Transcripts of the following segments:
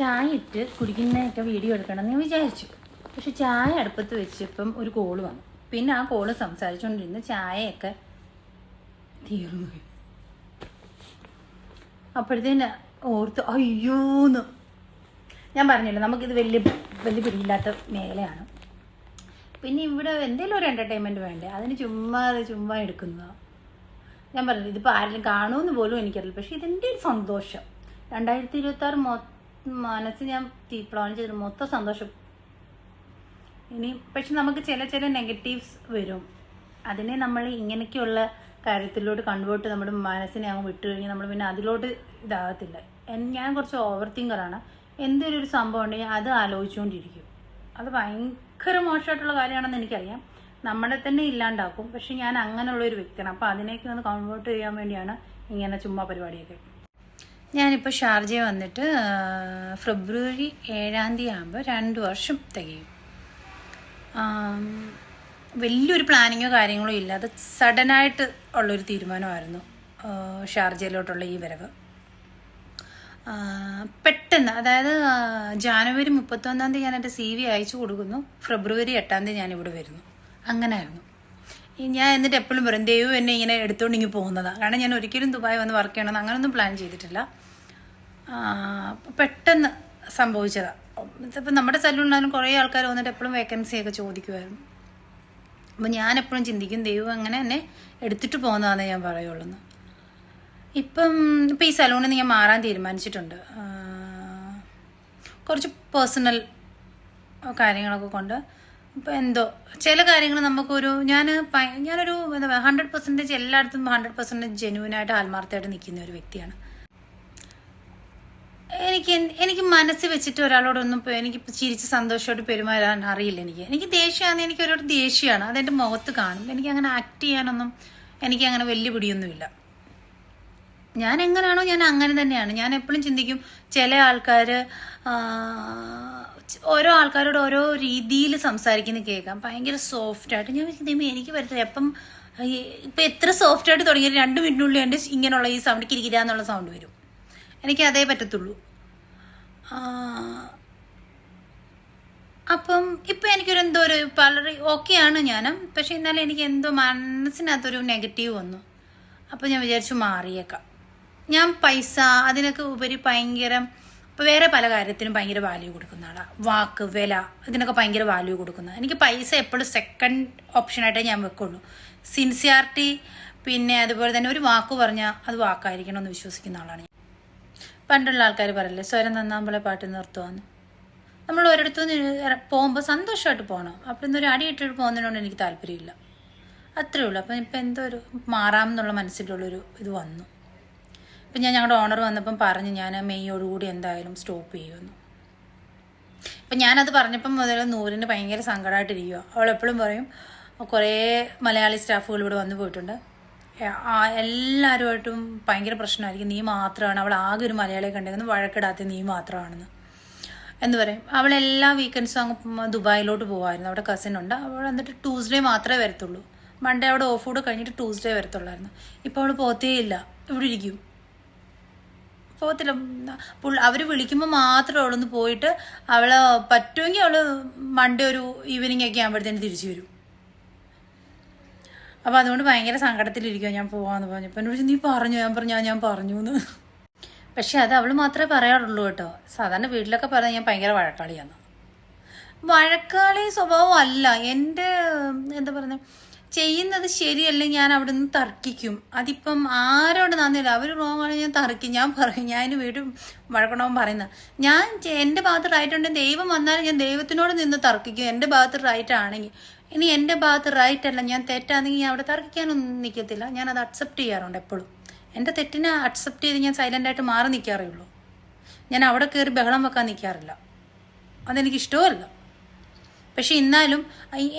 ചായ ഇട്ട് കുടിക്കുന്നതൊക്കെ വീഡിയോ എടുക്കണം എന്ന് ഞാൻ വിചാരിച്ചു. പക്ഷെ ചായ അടുപ്പത്ത് വെച്ചപ്പം ഒരു കോൾ വന്നു. പിന്നെ ആ കോൾ സംസാരിച്ചുകൊണ്ടിരുന്ന് ചായയൊക്കെ തീർന്നു അപ്പോഴത്തേന് ഓർത്ത് അയ്യോന്ന്. ഞാൻ പറഞ്ഞില്ല നമുക്കിത് വലിയ വലിയ പിടിയില്ലാത്ത മേഖലയാണ്. പിന്നെ ഇവിടെ എന്തെങ്കിലും ഒരു എന്റർടൈൻമെന്റ് വേണ്ടേ? അതിന് ചുമ്മാ ചുമ്മാ എടുക്കുന്നതാണ് ഞാൻ പറഞ്ഞില്ല ഇതിപ്പോൾ ആരെങ്കിലും കാണുമെന്ന് പോലും എനിക്കറിയില്ല. പക്ഷേ ഇതിന്റെ ഒരു സന്തോഷം. രണ്ടായിരത്തി ഇരുപത്തി ആറ് മൊ മനസ്സ് ഞാൻ പ്ലാൻ ചെയ്ത് മൊത്തം സന്തോഷം. ഇനി പക്ഷെ നമുക്ക് ചില ചില നെഗറ്റീവ്സ് വരും. അതിനെ നമ്മൾ ഇങ്ങനെയൊക്കെയുള്ള കാര്യത്തിലോട്ട് കൺവേർട്ട് നമ്മുടെ മനസ്സിനെ അങ്ങ് വിട്ടു കഴിഞ്ഞാൽ നമ്മൾ പിന്നെ അതിലോട്ട് ഇതാകത്തില്ല. ഞാൻ കുറച്ച് ഓവർ തിങ്കറാണ് എന്തൊരു ഒരു സംഭവം ഉണ്ടെങ്കിൽ അത് ആലോചിച്ചുകൊണ്ടിരിക്കും. അത് ഭയങ്കര മോശമായിട്ടുള്ള കാര്യമാണെന്ന് എനിക്കറിയാം. നമ്മളെ തന്നെ ഇല്ലാണ്ടാക്കും. പക്ഷെ ഞാൻ അങ്ങനെയുള്ള ഒരു വ്യക്തിയാണ്. അപ്പോൾ അതിനെയൊക്കെ ഒന്ന് കൺവേർട്ട് ചെയ്യാൻ വേണ്ടിയാണ് ഇങ്ങനെ ചുമ്മാ പരിപാടിയൊക്കെ. ഞാനിപ്പോൾ ഷാർജ വന്നിട്ട് ഫെബ്രുവരി ഏഴാം തീയതി ആകുമ്പോൾ രണ്ട് വർഷം തികയും. വലിയൊരു പ്ലാനിങ്ങോ കാര്യങ്ങളോ ഇല്ലാതെ സഡനായിട്ട് ഉള്ളൊരു തീരുമാനമായിരുന്നു ഷാർജയിലോട്ടുള്ള ഈ വരവ്. പെട്ടെന്ന് അതായത് ജാനുവരി മുപ്പത്തൊന്നാം തീയതി ഞാൻ എന്റെ സി വി അയച്ചു കൊടുക്കുന്നു. ഫെബ്രുവരി എട്ടാം തീയതി ഞാനിവിടെ വരുന്നു. അങ്ങനെയായിരുന്നു ഞാൻ എന്നിട്ട് എപ്പോഴും പറയും ദൈവം എന്നെ ഇങ്ങനെ എടുത്തുകൊണ്ട് ഇങ്ങനെ പോകുന്നതാണ് കാരണം ഞാൻ ഒരിക്കലും ദുബായ് വന്ന് വർക്ക് ചെയ്യണമെന്ന് അങ്ങനെയൊന്നും പ്ലാൻ ചെയ്തിട്ടില്ല. പെട്ടെന്ന് സംഭവിച്ചതാണ് ഇപ്പം നമ്മുടെ സലൂണിലാലും കുറേ ആൾക്കാർ വന്നിട്ട് എപ്പോഴും വേക്കൻസി ഒക്കെ ചോദിക്കുമായിരുന്നു അപ്പം ഞാൻ എപ്പോഴും ചിന്തിക്കും ദൈവം അങ്ങനെ എന്നെ എടുത്തിട്ട് പോകുന്നതാണെന്ന് ഞാൻ പറയുള്ളൂ ഇപ്പം ഇപ്പം ഈ സലൂണിൽ നിന്ന് ഞാൻ മാറാൻ തീരുമാനിച്ചിട്ടുണ്ട്. കുറച്ച് പേഴ്സണൽ കാര്യങ്ങളൊക്കെ കൊണ്ട് ഇപ്പം എന്തോ ചില കാര്യങ്ങൾ നമുക്കൊരു ഞാൻ ഞാനൊരു എന്താ പറയുക ഹൺഡ്രഡ് പെർസെന്റേജ് എല്ലായിടത്തും ഹൺഡ്രഡ് പെർസെന്റേജ് ജെനുവിനായിട്ട് ആത്മാർത്ഥമായിട്ട് നിൽക്കുന്ന ഒരു വ്യക്തിയാണ്. എനിക്ക് എനിക്ക് മനസ്സ് വെച്ചിട്ട് ഒരാളോടൊന്നും എനിക്ക് ചിരിച്ച് സന്തോഷമായിട്ട് പെരുമാറാൻ അറിയില്ല എനിക്ക്. എനിക്ക് ദേഷ്യമാണ് എനിക്ക് ഒരു ദേഷ്യമാണ് അതെന്റെ മുഖത്ത് കാണും. എനിക്ക് അങ്ങനെ ആക്ട് ചെയ്യാനൊന്നും എനിക്ക് അങ്ങനെ വലിയ പിടിയൊന്നുമില്ല. ഞാൻ എങ്ങനെയാണോ ഞാൻ അങ്ങനെ തന്നെയാണ്. ഞാൻ എപ്പോഴും ചിന്തിക്കും ചില ആൾക്കാർ ഓരോ ആൾക്കാരോട് ഓരോ രീതിയിൽ സംസാരിക്കുന്നത് കേൾക്കാം. ഭയങ്കര സോഫ്റ്റ് ആയിട്ട്. ഞാൻ വിചാരിക്കും, എനിക്ക് പറ്റില്ല എപ്പം ഇപ്പം എത്ര സോഫ്റ്റ് ആയിട്ട് തുടങ്ങിയ രണ്ട് മിനിറ്റിനുള്ളിൽ എന്റെ ഇങ്ങനെയുള്ള ഈ സൗണ്ട് കിരികിര എന്നുള്ള സൗണ്ട് വരും. എനിക്ക് അതേ പറ്റത്തുള്ളൂ. അപ്പം ഇപ്പം എനിക്കൊരു എന്തോ ഒരു വളരെ ഓക്കെയാണ് ഞാനും. പക്ഷെ എന്നാലും എനിക്ക് എന്തോ മനസ്സിനകത്തൊരു നെഗറ്റീവ് വന്നു. അപ്പം ഞാൻ വിചാരിച്ചു മാറിയേക്കാം. ഞാൻ പൈസ അതിനൊക്കെ ഉപരി ഭയങ്കര ഇപ്പം വേറെ പല കാര്യത്തിനും ഭയങ്കര വാല്യൂ കൊടുക്കുന്ന ആളാണ് വാക്ക് വില ഇതിനൊക്കെ ഭയങ്കര വാല്യൂ കൊടുക്കുന്നത്. എനിക്ക് പൈസ എപ്പോഴും സെക്കൻഡ് ഓപ്ഷനായിട്ടേ ഞാൻ വെക്കുള്ളൂ. സിൻസിയാരിറ്റി പിന്നെ അതുപോലെ തന്നെ ഒരു വാക്ക് പറഞ്ഞാൽ അത് വാക്കായിരിക്കണം എന്ന് വിശ്വസിക്കുന്ന ആളാണ് പണ്ടുള്ള ആൾക്കാർ പറയില്ലേ സ്വരം നന്നാമ്പളെ പാട്ട് നിർത്തുവാന്ന്. നമ്മൾ ഒരിടത്തു നിന്ന് പോകുമ്പോൾ സന്തോഷമായിട്ട് പോകണം അപ്പം ഇന്നൊരു അടിയിട്ടിട്ട് പോകുന്നതിനോട് എനിക്ക് താല്പര്യമില്ല. അത്രേ ഉള്ളൂ. അപ്പം ഇപ്പം എന്തോ ഒരു മാറാം എന്നുള്ള മനസ്സിലുള്ളൊരു ഇത് വന്നു. ഇപ്പം ഞാൻ ഞങ്ങളുടെ ഓണർ വന്നപ്പം പറഞ്ഞു ഞാൻ മെയ്യോടുകൂടി എന്തായാലും സ്റ്റോപ്പ് ചെയ്യുമെന്ന്. അപ്പം ഞാനത് പറഞ്ഞപ്പം മുതൽ നൂറിന് ഭയങ്കര സങ്കടമായിട്ടിരിക്കുക അവൾ എപ്പോഴും പറയും കുറേ മലയാളി സ്റ്റാഫുകൾ ഇവിടെ വന്നു പോയിട്ടുണ്ട്. എല്ലാവരുമായിട്ടും ഭയങ്കര പ്രശ്നമായിരിക്കും. നീ മാത്രമാണ് അവൾ ആകെ ഒരു മലയാളിയെ കണ്ടിരുന്നത് വഴക്കിടാത്ത നീ മാത്രമാണെന്ന് എന്ന് പറയും. അവൾ എല്ലാ വീക്കെൻഡ്സും അങ്ങ് ദുബായിലോട്ട് പോകുമായിരുന്നു അവിടെ കസിൻ ഉണ്ട്. അവൾ എന്നിട്ട് ട്യൂസ്ഡേ മാത്രമേ വരത്തുള്ളൂ. മൺഡേ അവിടെ ഓഫ് കൂടെ കഴിഞ്ഞിട്ട് ട്യൂസ്ഡേ വരത്തുള്ളായിരുന്നു. ഇപ്പോൾ അവൾ പോത്തേ ഇല്ല. ഇവിടെ ഇരിക്കും. പോകത്തില്ല. പുള്ളി അവർ വിളിക്കുമ്പോൾ മാത്രമേ അവളൊന്ന് പോയിട്ട് അവളെ പറ്റുമെങ്കിൽ അവൾ മൺഡേ ഒരു ഈവനിങ് ഒക്കെ ആകുമ്പോഴത്തേന് തിരിച്ചു വരും. അപ്പോൾ അതുകൊണ്ട് ഭയങ്കര സങ്കടത്തിലിരിക്കുക ഞാൻ പോവാന്ന് പറഞ്ഞപ്പോൾ എന്നോട് നീ പറഞ്ഞു? ഞാൻ പറഞ്ഞു ഞാൻ പറഞ്ഞു എന്ന് പക്ഷെ അത് അവൾ മാത്രമേ പറയാറുള്ളൂ കേട്ടോ. സാധാരണ വീട്ടിലൊക്കെ പറഞ്ഞാൽ ഞാൻ ഭയങ്കര വഴക്കാളിയാണ് വഴക്കാളി സ്വഭാവം അല്ല. എന്റെ എന്താ പറയുന്നത് ചെയ്യുന്നത് ശരിയല്ല ഞാൻ അവിടെ നിന്ന് തർക്കിക്കും? അതിപ്പം ആരോട് നന്ദിയില്ല? അവർ റോങ് ആണ് ഞാൻ തർക്കിക്കും. ഞാൻ പറയും ഞാൻ അതിന് വീണ്ടും വഴക്കണമെന്ന് പറയുന്നത് ഞാൻ എന്റെ ഭാഗത്ത് റൈറ്റ് ഉണ്ടെങ്കിൽ ദൈവം വന്നാലും ഞാൻ ദൈവത്തിനോട് നിന്ന് തർക്കിക്കും. എന്റെ ഭാഗത്ത് റൈറ്റ് ആണെങ്കിൽ. ഇനി എന്റെ ഭാഗത്ത് റൈറ്റ് അല്ല ഞാൻ തെറ്റാണെങ്കിൽ ഞാൻ അവിടെ തർക്കിക്കാനൊന്നും നിൽക്കത്തില്ല. ഞാൻ അത് അക്സെപ്റ്റ് ചെയ്യാറുണ്ട് എപ്പോഴും. എന്റെ തെറ്റിനെ അക്സെപ്റ്റ് ചെയ്ത് ഞാൻ സൈലന്റ് ആയിട്ട് മാറി നിൽക്കാറേ ഉള്ളൂ. ഞാൻ അവിടെ കയറി ബഹളം വെക്കാൻ നിൽക്കാറില്ല. അതെനിക്ക് ഇഷ്ടവുമല്ല പക്ഷെ എന്നാലും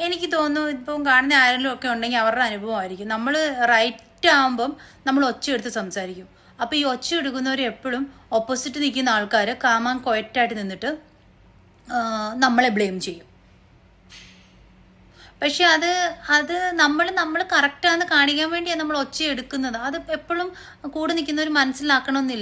എനിക്ക് തോന്നുന്നു ഇപ്പം കാണുന്ന ആരെങ്കിലും ഒക്കെ ഉണ്ടെങ്കിൽ അവരുടെ അനുഭവമായിരിക്കും നമ്മൾ റൈറ്റ് ആകുമ്പം നമ്മൾ ഒച്ച എടുത്ത് സംസാരിക്കും. അപ്പോൾ ഈ ഒച്ച എടുക്കുന്നവർ എപ്പോഴും ഓപ്പോസിറ്റ് നിൽക്കുന്ന ആൾക്കാർ കാമാൻ കൊയറ്റായിട്ട് നിന്നിട്ട് നമ്മളെ ബ്ലെയിം ചെയ്യും. പക്ഷെ അത് അത് നമ്മൾ നമ്മൾ കറക്റ്റാന്ന് കാണിക്കാൻ വേണ്ടിയാണ് നമ്മൾ ഒച്ച എടുക്കുന്നത്. അത് എപ്പോഴും കൂടെ നിൽക്കുന്നവർ മനസ്സിലാക്കണമെന്നില്ല.